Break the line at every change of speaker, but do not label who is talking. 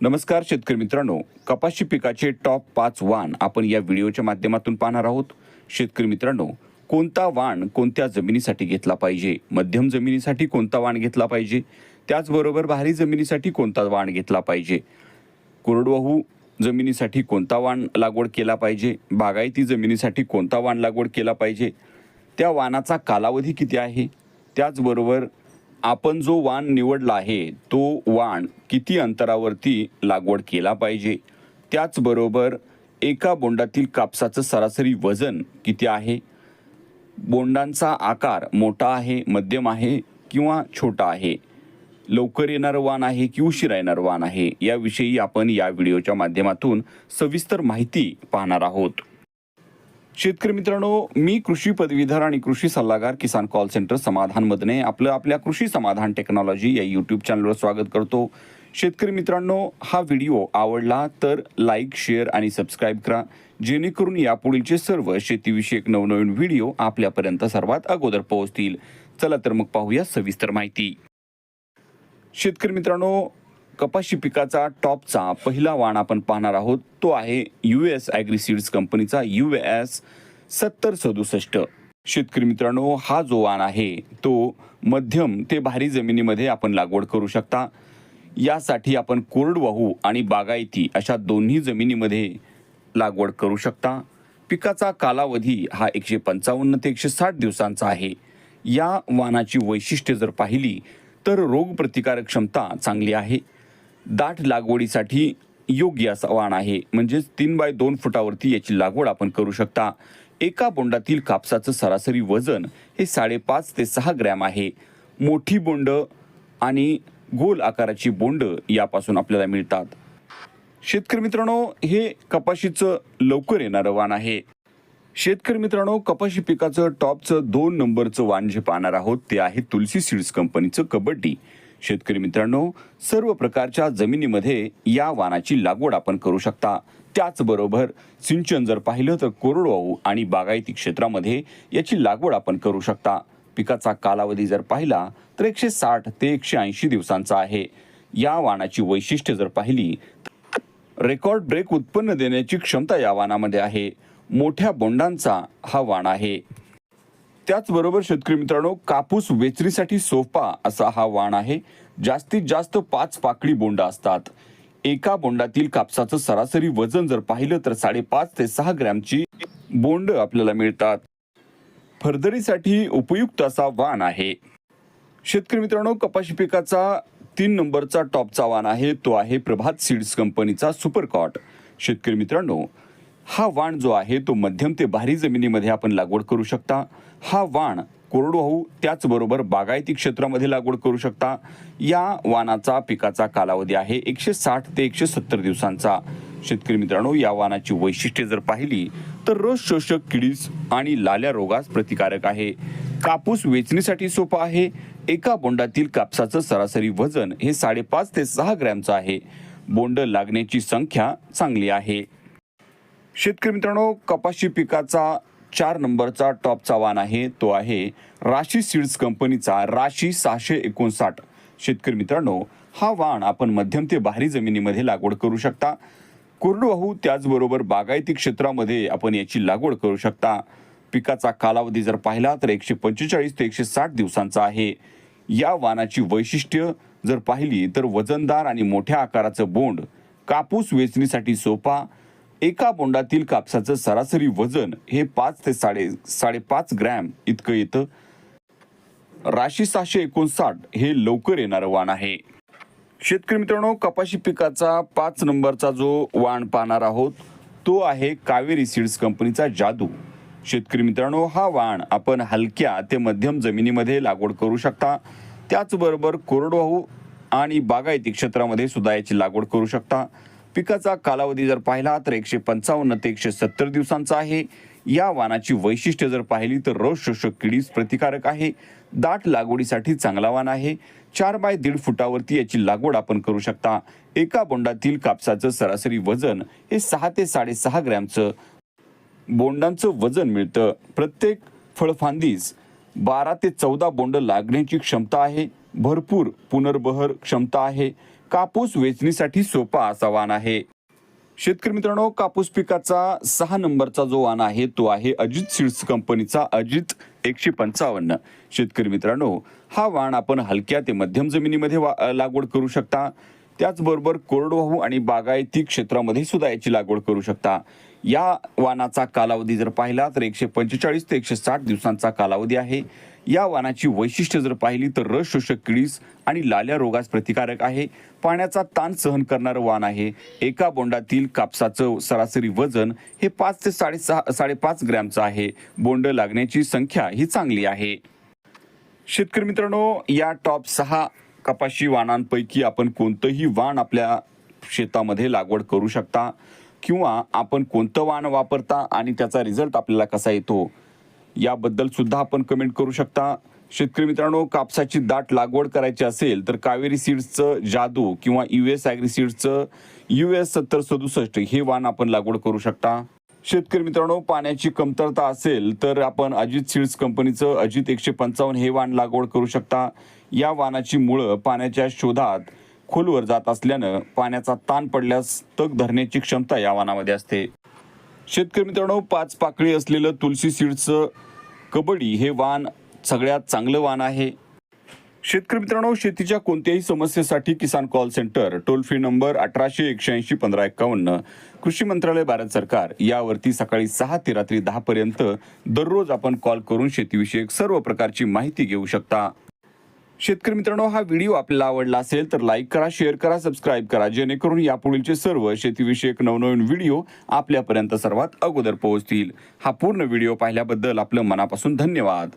नमस्कार शेतकरी मित्रांनो. कपाशी पिकाचे टॉप पाच वाण आपण या व्हिडिओच्या माध्यमातून पाहणार आहोत. शेतकरी मित्रांनो कोणता वाण कोणत्या जमिनीसाठी घेतला पाहिजे? मध्यम जमिनीसाठी कोणता वाण घेतला पाहिजे? त्याचबरोबर भारी जमिनीसाठी कोणता वाण घेतला पाहिजे? कोरडवाहू जमिनीसाठी कोणता वाण लागवड केला पाहिजे? बागायती जमिनीसाठी कोणता वाण लागवड केला पाहिजे? त्या वाणाचा कालावधी किती आहे? त्याचबरोबर आपण जो वाण निवडला आहे तो वाण किती अंतरावरती लागवड केला पाहिजे? त्याचबरोबर एका बोंडातील कापसाचं सरासरी वजन किती आहे? बोंडांचा आकार मोठा आहे मध्यम आहे किंवा छोटा आहे? लवकर येणारं वाण आहे की उशिरा येणारं वाण आहे? याविषयी आपण या व्हिडिओच्या माध्यमातून सविस्तर माहिती पाहणार आहोत. शेतकरी मित्रांनो मी कृषी पदवीधर आणि कृषी सल्लागार किसान कॉल सेंटर समाधान मधने आपलं आपल्या कृषी समाधान टेक्नॉलॉजी या यूट्यूब चॅनलवर स्वागत करतो. शेतकरी मित्रांनो हा व्हिडिओ आवडला तर लाईक शेअर आणि सबस्क्राईब करा. जेणेकरून यापुढीलचे सर्व शेतीविषयक नवनवीन व्हिडिओ आपल्यापर्यंत सर्वात अगोदर पोहोचतील. चला तर मग पाहूया सविस्तर माहिती. शेतकरी मित्रांनो कपाशी पिकाचा टॉपचा पहिला वाण आपण पाहणार आहोत. तो आहे यू एस ॲग्रिसीड्स कंपनीचा यू एस सत्तर सदुसष्ट. शेतकरी मित्रांनो हा जो वाण आहे तो मध्यम ते भारी जमिनीमध्ये आपण लागवड करू शकता. यासाठी आपण कोरडवाहू आणि बागायती अशा दोन्ही जमिनीमध्ये लागवड करू शकता. पिकाचा कालावधी हा एकशे पंचावन्न ते एकशे साठ दिवसांचा आहे. या वाणाची वैशिष्ट्ये जर पाहिली तर रोगप्रतिकारक क्षमता चांगली आहे. दाट लागवडीसाठी योग्य असा वाण आहे. म्हणजेच तीन बाय दोन फुटावरती याची लागवड आपण करू शकता. एका बोंडातील कापसाचं सरासरी वजन हे साडेपाच ते सहा ग्रॅम आहे. मोठी बोंड आणि गोल आकाराची बोंड यापासून आपल्याला मिळतात. शेतकरी मित्रांनो हे कपाशीचं लवकर येणारं वाण आहे. शेतकरी मित्रांनो कपाशी पिकाचं टॉपचं दोन नंबरचं वाण जे पाहणार आहोत ते आहे तुलसी सीड्स कंपनीचं कबड्डी. शेतकरी मित्रांनो सर्व प्रकारच्या जमिनीमध्ये या वाणाची लागवड आपण करू शकता. त्याचबरोबर सिंचन जर पाहिलं तर कोरडवाहू आणि बागायती क्षेत्रामध्ये याची लागवड आपण करू शकता. पिकाचा कालावधी जर पाहिला तर एकशे साठ ते एकशे ऐंशी दिवसांचा आहे. या वाणाची वैशिष्ट्य जर पाहिली रेकॉर्ड ब्रेक उत्पन्न देण्याची क्षमता या वाणामध्ये आहे. मोठ्या बोंडांचा हा वाण आहे. त्याचबरोबर शेतकरी मित्रांनो कापूस वेचणीसाठी सोपा असा हा वाण आहे. जास्तीत जास्त पाच पाकळी बोंड असतात. एका बोंडातील कापसाचं सरासरी वजन जर पाहिलं तर साडेपाच ते सहा ग्रॅमची बोंड आपल्याला मिळतात. फरदरीसाठी उपयुक्त असा वाण आहे. शेतकरी मित्रांनो कपाशी पिकाचा तीन नंबरचा टॉपचा वाण आहे. तो आहे प्रभात सीड्स कंपनीचा सुपरकॉट. शेतकरी मित्रांनो हा वाण जो आहे तो मध्यम ते भारी जमिनीमध्ये आपण लागवड करू शकता. हा वाण कोरडवाहू त्याचबरोबर बागायती क्षेत्रामध्ये लागवड करू शकता. या वाणाचा पिकाचा कालावधी आहे एकशे साठ ते एकशे सत्तर दिवसांचा. शेतकरी मित्रांनो या वाणाची वैशिष्ट्ये जर पाहिली तर रस शोषक किडीस आणि लाल्या रोगास प्रतिकारक आहे. कापूस वेचणीसाठी सोपा आहे. एका बोंडातील कापसाचं सरासरी वजन हे साडेपाच ते सहा ग्रॅमचं आहे. बोंड लागण्याची संख्या चांगली आहे. शेतकरी मित्रांनो कपाशी पिकाचा चार नंबरचा टॉपचा वाण आहे. तो आहे राशी सीड्स कंपनीचा राशी सहाशे एकोणसाठ. शेतकरी मित्रांनो हा वाण आपण मध्यम ते भारी जमिनीमध्ये लागवड करू शकता. कोरडवाहू त्याचबरोबर बागायती क्षेत्रामध्ये आपण याची लागवड करू शकता. पिकाचा कालावधी जर पाहिला तर एकशे पंचेचाळीस ते एकशे साठ दिवसांचा आहे. या वाणाची वैशिष्ट्य जर पाहिली तर वजनदार आणि मोठ्या आकाराचं बोंड कापूस वेचणीसाठी सोपा एका बोंडातील कापसाचं सरासरी वजन हे पाच ते साडे साडेपाच ग्रॅम इतकं येतं. राशी सहाशे एकोणसाठ हे लवकर येणारं वाण आहे. शेतकरी मित्रांनो कपाशी पिकाचा पाच नंबरचा जो वाण पाहणार आहोत तो आहे कावेरी सीड्स कंपनीचा जादू. शेतकरी मित्रांनो हा वाण आपण हलक्या ते मध्यम जमिनीमध्ये लागवड करू शकता. त्याचबरोबर कोरडवाहू आणि बागायती क्षेत्रामध्ये सुद्धा याची लागवड करू शकता. पिकाचा कालावधी जर पाहिला तर एकशे पंचावन्न ते एकशे सत्तर दिवसांचा आहे. या वाणाची वैशिष्ट्य जर पाहिली तर रस शोषक किडीस प्रतिकारक आहे. दाट लागवडीसाठी चांगला वाण आहे. चार बाय दीड फुटावरती याची लागवड आपण करू शकता. एका बोंडातील कापसाचं सरासरी वजन हे सहा ते साडेसहा ग्रॅमचं बोंडांचं वजन मिळतं. प्रत्येक फळफांदीस बारा ते चौदा बोंड लागण्याची क्षमता आहे. भरपूर पुनर्बहर क्षमता आहे. कापूस वेचणीसाठी सोपा असा वाण आहे. शेतकरी मित्रांनो कापूस पिकाचा सहा नंबरचा जो वाण आहे तो आहे अजित सीड्स कंपनीचा अजित एकशे पंचावन्न. शेतकरी मित्रांनो हा वाण आपण हलक्या ते मध्यम जमिनीमध्ये वा- लागवड करू शकता. त्याचबरोबर कोरडवाहू आणि बागायती क्षेत्रामध्ये सुद्धा याची लागवड करू शकता. या वाणाचा कालावधी जर पाहिला तर एकशे पंचेचाळीस ते एकशे साठ दिवसांचा कालावधी आहे. या वाणाची वैशिष्ट्य जर पाहिली तर रस शोषक किडीस आणि लाल्या रोगास प्रतिकारक आहे. पाण्याचा ताण सहन करणारं वाण आहे. एका बोंडातील कापसाचं सरासरी वजन हे पाच ते साडेसहा साडेपाच ग्रॅमचं आहे. बोंड लागण्याची संख्या ही चांगली आहे. शेतकरी मित्रांनो या टॉप सहा कपाशी वाणांपैकी आपण कोणतंही वाण आपल्या शेतामध्ये लागवड करू शकता. किंवा आपण कोणतं वाण वापरता आणि त्याचा रिझल्ट आपल्याला कसा येतो याबद्दल सुद्धा आपण कमेंट करू शकता. शेतकरी मित्रांनो कापसाची दाट लागवड करायची असेल तर कावेरी सीड्सचं जादू किंवा यू एस ॲग्री सीड्सचं यू एस सत्तर सदुसष्ट हे वाण आपण लागवड करू शकता. शेतकरी मित्रांनो पाण्याची कमतरता असेल तर आपण अजित सीड्स कंपनीचं अजित एकशे पंचावन्न हे वाण लागवड करू शकता. या वाणाची मुळं पाण्याच्या शोधात खोलवर जात असल्यानं पाण्याचा ताण पडल्यास तग धरण्याची क्षमता या वानामध्ये असते. शेतकरी मित्रांनो पाच पाकळी असलेलं तुलसी सीडचं कबड्डी हे वाण सगळ्यात चांगलं वाण आहे. शेतकरी मित्रांनो शेतीच्या कोणत्याही समस्येसाठी Kisan call centre toll free number अठराशे एकशेऐंशी पंधरा एकावन्न कृषी मंत्रालय भारत सरकार यावरती सकाळी सहा ते रात्री दहापर्यंत दररोज आपण कॉल करून शेतीविषयक सर्व प्रकारची माहिती घेऊ शकता. शेतकरी मित्रांनो हा व्हिडिओ आपल्याला आवडला असेल तर लाईक करा शेअर करा सबस्क्राईब करा जेणेकरून यापुढीलचे सर्व शेतीविषयक नवनवीन व्हिडिओ आपल्यापर्यंत सर्वात अगोदर पोहोचतील. हा पूर्ण व्हिडिओ पाहिल्याबद्दल आपलं मनापासून धन्यवाद.